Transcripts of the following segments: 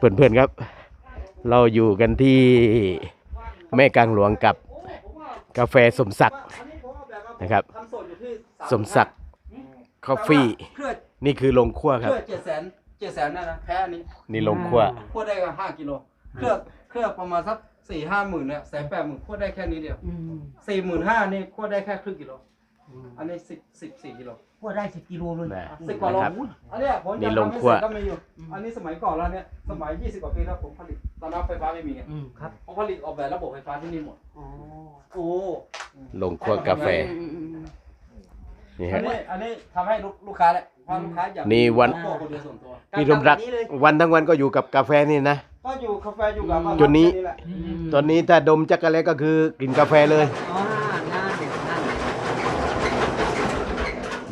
เพื่อนๆครับ เราอยู่กันที่แม่กลางหลวงกับกาแฟสมศักดิ์นะครับทำสดอยู่ที่าสมศักดิ์คอฟฟี่เครื่องนี่คือลงคั่วครับเครื่องเจ็ดแสนเจ็ดแสนนั่นนะแพ้อันนี้นี่ลงคั่วคั่วได้กันห้ากิโลเครื่องเครื่องประมาณสักสี่ห้าหมื่นเนี่ยแสนแปดหมื่นคั่วได้แค่นี้เดียวอืมสี่หมื่นห้านี่คั่วได้แค่ครึ่งกิโล อันนี้สิบสิบสี่กิโลพวกได้สิบกิโลเลยนะสิบกว่าโลนะครับ อันเนี้ยผมนี่จะลงทำให้คั่วเสร็จก็มีอยู่ อันนี้สมัยก่อนแล้วเนี่ยสมัยยี่สิบกว่าปีแล้วผมผลิตตอนนั้นไฟฟ้าไม่มีไงอืมครับผมผลิตออกแบบระบบไฟฟ้าที่นี่หมดอ๋อโอ้ลงคั่วกาแฟอืมอืมอืมนี่อัฮะ นนี้อันนี้ทำให้ลูกลูกค้าแหละเพราะลูกค้าอยากนี่วันโก้คนเดียวส่วนตัว พี่สมรัก วันทั้งวันก็อยู่กับกาแฟนี่นะ ก็อยู่กาแฟอยู่กับจนนี้ แหละอืมตอนนี้ถ้าดมจักรเล็กก็คือกินกาแฟเลย อ๋อนั่นเด็ดนั่น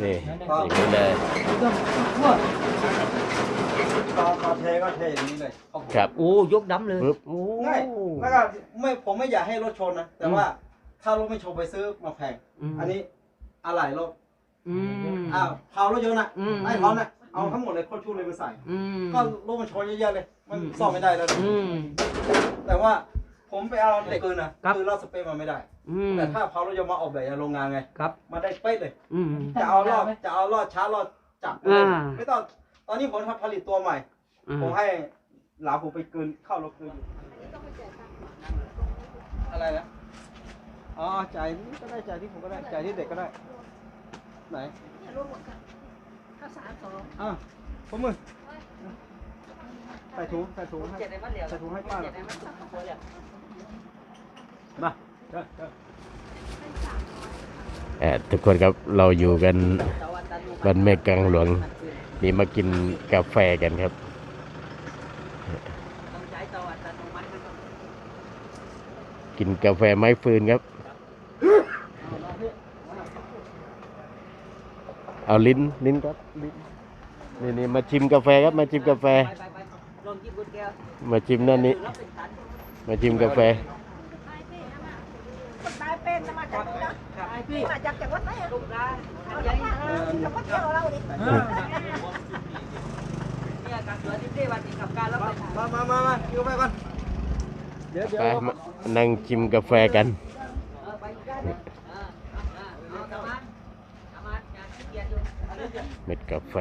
นี่อย่างนี้เลยก็พวกตอนตอนเทก็เทอย่างนี้เลยเอาครับโอ้ยกดำเลยปึ๊บโอ้ง่ายแล้วก็ไม่ผมไม่อยากให้รถชนนะ แต่ว่าถ้ารถไม่ชนไปซื้อมาแพงมอันนี้อะไรรถอืมอ้าวเผารถยนต์น่ะอืมไอ้เขาน่ะเอาทั้งหมดเลยโคตรชูเลยมาใส่อืมก็รถมันชนเยอะๆเลย มันซ่อมไม่ได้แล้วอืมแต่ว่า ผมไปเอาเหล็กปืนนะครับ คือเราสเปรย์มาไม่ได้ อืมแต่ถ้าเผารถยนต์มาออกแบบอย่างโรงงานไง ครับ มาได้เป๊ะเลย อืม จะเอารอดจะเอารอดช้ารอดจับอ่า ไม่ต้องตอนนี้ผมทำผลิตตัวใหม่อืมผมให้หลานผมไปกลืนเข้ารถกลืนอยู่อะไรนะอ๋อจ่ายนี่ก็ได้จ่ายที่ผมก็ได้จ่ายที่เด็กก็ได้ ไหนข้าวสารสองอะผมมือใส่ถุงใส่ถุงให้เจ็ดในบ้านเหลียวใส่ถุงให้ป้าหน่อยเจ็ดในบ้านเหลียวมาเด้อเด้อเอ่อทุกคนครับเราอยู่กันตะวันตะลุบ้านแม่กลางหลวงนี่มากินกาแฟกันครับ ต้องใช้ตะวันตะลุมันมันต้องกินกาแฟไม้ฟืนครับเอาลองพี่มาเอาลิ้นลิ้นครับลิ้นนี่นี่มาชิมกาแฟครับมาชิมกาแฟ ไป มาชิมนั่นนี่มาชิมกาแฟคนตายเป็นมาจากไหนนะมาจากจังหวัดไหนอะเอาจากมาจังหวัดเดียวเราดิเนี่คือที่เทวันที่กับการแล้วไปมามามามาคิวไปก่อนเดี๋ยวเดี๋ยวไปมานั่งชิมกาแฟกัน เม็ดกาแฟ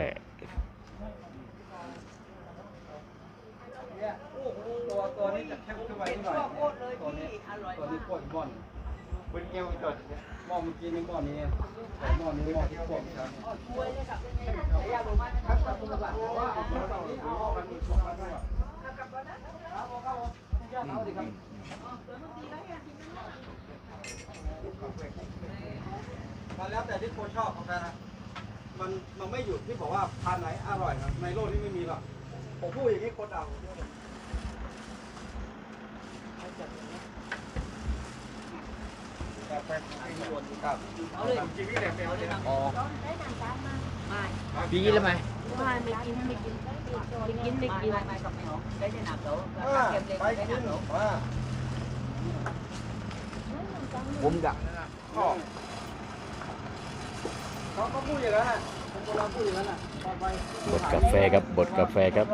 เนี่ย ตัวตัวนี้จะเข้มขึ้นไปนิดหน่อยโคตรเลยตัวนี้พี่อร่อยตัวมานี้กโคตรบอนเป็นเอวจดหม้อเมื่อกี้นี่หม้อนี้แต่หม้อนี้หม้อที่พวกครับช่วยเลยครับอยากรู้มากนะครับขอบคุณครับมันแล้วแต่ที่คนชอบกาแฟนะมันมันไม่หยุดที่บอกว่าทานไหนอร่อยครับในโลกนี้ไม่มีหรอกผมพูดอย่างนี้คนด่าผมเยอะเลยกาแฟไม่หมดครับเอา เลยจริงๆนี่แหละเป็นเลยนะอ๋อได้หนังตามมาไม่ปีแล้วไหมไม่ไม่กินไม่กินไม่กินไม่กินไม่กับไม่หอมได้ได้หนักเดี๋ยวว่าเค็มเล็กไปได้กิหนันกเดี๋ยวว่าผมดักเขาก็พูดอย่างนั้นคนโบราณพูดอย่างนั้นน่ะต่อบดกาแฟครับบดกาแฟครับ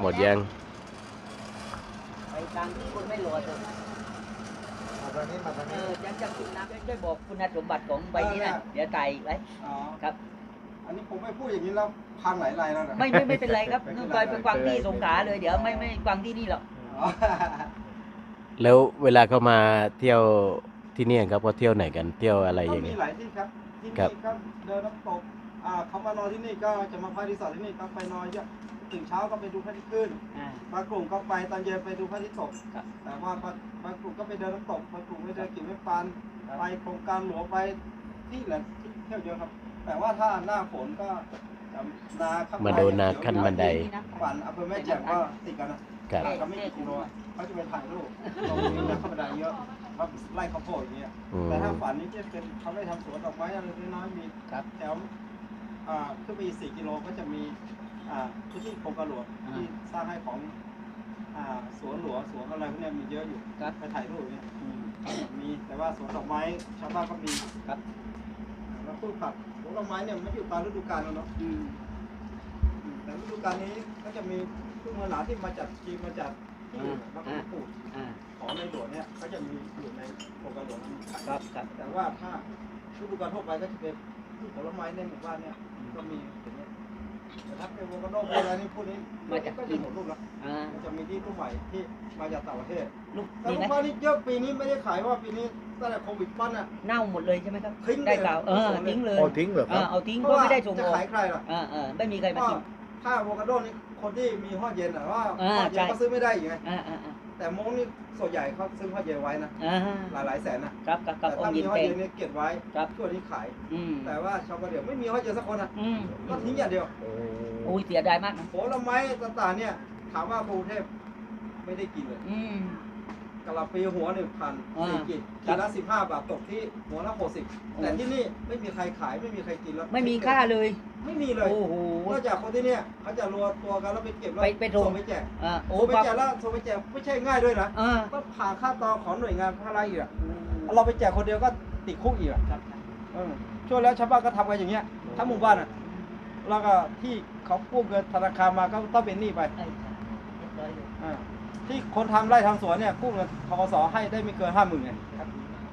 หมดยัง ทางที่คุณไม่โหลดเลยมาทางนี้มาทางเอนี้อยังจะคุณน้ำได้บอกคุณสมบัติของใบนี้นะเดี๋ยวไต่ไว้อ๋อ ครับ อันนี้ผมไม่พูดอย่างนี้แล้วพังหลายลายแล้วนะไม่ไม่ไม่เป็นไรครับนู่นไปเป็นกวางที่สงขลาเลยเดี๋ยวไม่ไม่กวางที่นี่หรอก อ๋อแล้วเวลาเขามาเที่ยวที่เนี่ยครับเขาเที่ยวไหนกันเที่ยวอะไรอก็ย่างมีเงี้ย หลายที่ครับ ที่ครันี่บก็เดินน้ำตก อ่าเขามานอนที่นี่ก็จะมาพักรีสอร์ทที่นี่ก็ไปนอนเยอะตื่นเช้าก็ไปดูพระอาทิตย์ขึ้นอ่า บางกลุ่มก็ไปตอนเย็นไปดูพระอาทิตย์ตกครับแต่ว่าบางบางกลุ่มก็ไปเดินน้ำตกบางกลุ่มไปเดินกิ่งไม้ปานครับ ไปโครงการหลวงไปที่แหละที่เที่ยวเยอะครับ แต่ว่าถ้าหน้าฝนก็จะนาข้างมาดูนาขั้นบันได ฝันอำเภอแม่แจ่มก็ติดกันนะครับห่างกันไม่กี่กิโลอะเขาจะไปถ่ายรูปตรงนี้นะธรรมดาเยอะว่าไล่ข้าวโพดอย่างเงี้ย อืม แต่ถ้าฝันนี่จะเป็นเขาได้ทำสวนดอกไม้อะไรน้อยๆมีครับ แถวอ่า ขึ้นไปอีกสี่กิโลก็จะมีอ่าพื้นที่โครงการหลวงอ่าที่สร้างให้ของอ่าสวนหลวงสวนอะไรพวกเนี้ยมีเยอะอยู่ครับไปถ่ายรูปเนี่ยอืมมีแต่ว่าสวนดอกไม้ชาวบ้านก็มีครับแล้วพืชผักสวนดอกไม้เนี่ยมันอยู่ตามฤดูกาลแล้วเนาะอืมอืมแต่ฤดูกาลนี้ก็จะมีพึ่งเมืองหนาวที่มาจากจีนมาจากที่อื่นมาปลูกอ่าของในหลวงเนี่ยเขาจะมีอยู่ในโครงการหลวงนั้นขายครับครับแต่ว่าถ้าฤดูกาลทั่วไปก็จะเป็นพืชผลไม้ในหมู่บ้านเนี่ย ก็มีอย่างเงี้ยแต่ถ้าเป็นโวคาโดพวกอะไรนี่พวกนี้ก็จะหมดลูกแล้วอ่ามันจะมีที่ลูกใหม่ที่มาจากต่างประเทศลูกแต่มีลูไหมกบ้านนี่เยอะปีนี้ไม่ได้ขายว่าปีนี้ตั้งแต่โควิดปั้นอะ เน่าหมดเลยใช่ไหมครับทิ้งเลย ได้กล่าวเออเอาส่งเลยทิ้งเลยโอ้ทิ้งเหรอคอ่ารับเอาทิ้งเพก็ราะว่าไม่ได้ส่งจะออกขายใครล่ะอ่าเออไม่มีใครมาก็กินถ้าโวคาโดนี่คนที่มีห้อเย็นอะว่าอ่าห้อเย็นใช่ ก็ซื้อไม่ได้อยู่ไง อ่าอ่าอ่า แต่มงนี่ส่วนใหญ่เขาซื้อห้อเย็นไว้นะอ่าหลายหลายๆแสนนะครับครับครับแต่อถ้ามมียินห้อเตงเย็นนี่เก็บไว้ครับช่วงนี้ขาย อืมแต่ว่าชาวกะเหรี่ยงไม่มีห้อเย็นสักคนอะอืมก็ทิ้งอย่างเดียวโอ้โอ้ยเสียดายมากนะผลไม้ต่างๆเนี่ยถามว่ากรุงเทพไม่ได้กินเลยอืม กะหล่ำปีหัวหนึ่งพันอ่าสี่กินครักิบนละสิบห้าบาทตกที่หัวละหกสิบโอ้ แต่ที่นี่ไม่มีใครขายไม่มีใครกินแล้วไม่มีค่าเลย ไม่มีเลยโอ้โห นอกจากคนที่เนี่ยเขาจะรวมตัวกันแล้วไปเก็บแล้วไปไปส่งส่งไปแจกอ่าโอ้ส่งไปปั๊บแจกแล้วส่งไปแจกไม่ใช่ง่ายด้วยนะอ่าก็ผ่านค่าตอของหน่วยงานภาครัฐอีกอะเราไปแจกคนเดียวก็ติดคุกอีกอะครับ เออช่วงแล้วชาวบ้านก็ทำกันอย่างเงี้ยทั้งหมู่บ้านอะแล้วก็ที่เขากู้เงินธนาคารมาก็ต้องเป็นหนี้ไปไอ้เรียบร้อยเลยอ่าที่คนทำไร่ทำสวนเนี่ยกู้เงินทกสให้ได้ไม่เกินห้าหมื่นไง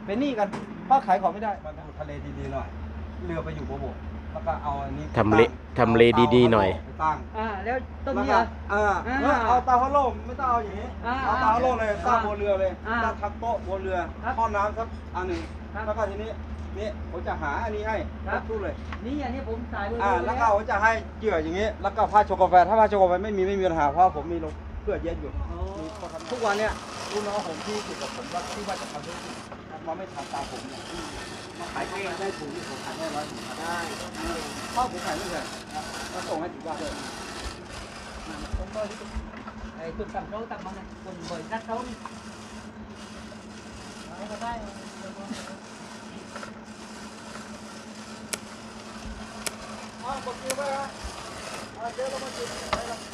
เป็นหนี้กันเพราะขายของไม่ได้ มันทะเลดีๆหน่อย เรือไปอยู่บนบก แล้วก็เอาอันนี้ทำเลทำเลดีๆหน่อย ไปตั้งอ่าแล้วต้นแล้วนี้ก็เหรออ่าอ่าแล้วเอาเตาฮัลโหลไม่ต้องเอาอย่างนี้อ่าเอาเตาฮัลโหลเลยตั้งบนเรือเลยอ่าตั้งทับโต๊ะบนเรือครับห้องน้ำสักอันหนึ่งครับแล้วก็ทีนี้นี่ผมจะหาอันนี้ให้ครับ ทุกเลยนี่อันนี้ผมถ่ายไว้อ่าเลยแล้วก็ผมจะให้เหยื่ออย่างนี้ แล้วก็ผ้าโชกาแฟถ้าผ้าโชกาแฟไม่มีไม่มีปัญหาเพราะผมมีลงเพื่อเย็นอยู่โอ้มีคนทำทุกวันเนี่ยลูกน้องผมที่อยู่กับผมว่าที่ว่าจะทำธุรกิจ มาไม่ทำตามผมเนี่ยมาขายเองได้ถุงนี่ผมขายได้ร้อยถุงได้เพราะผมขายไม่แพงแล้วส่งให้ถึงบ้านเลยผมก็ไอ้ตุ่มตำเขาตำมาไงตุ่มบ่อยนัดเขานี่เอาก็ได้อ๋อบอกคิวไปฮะอ่าเดี๋ยวเรามาจุด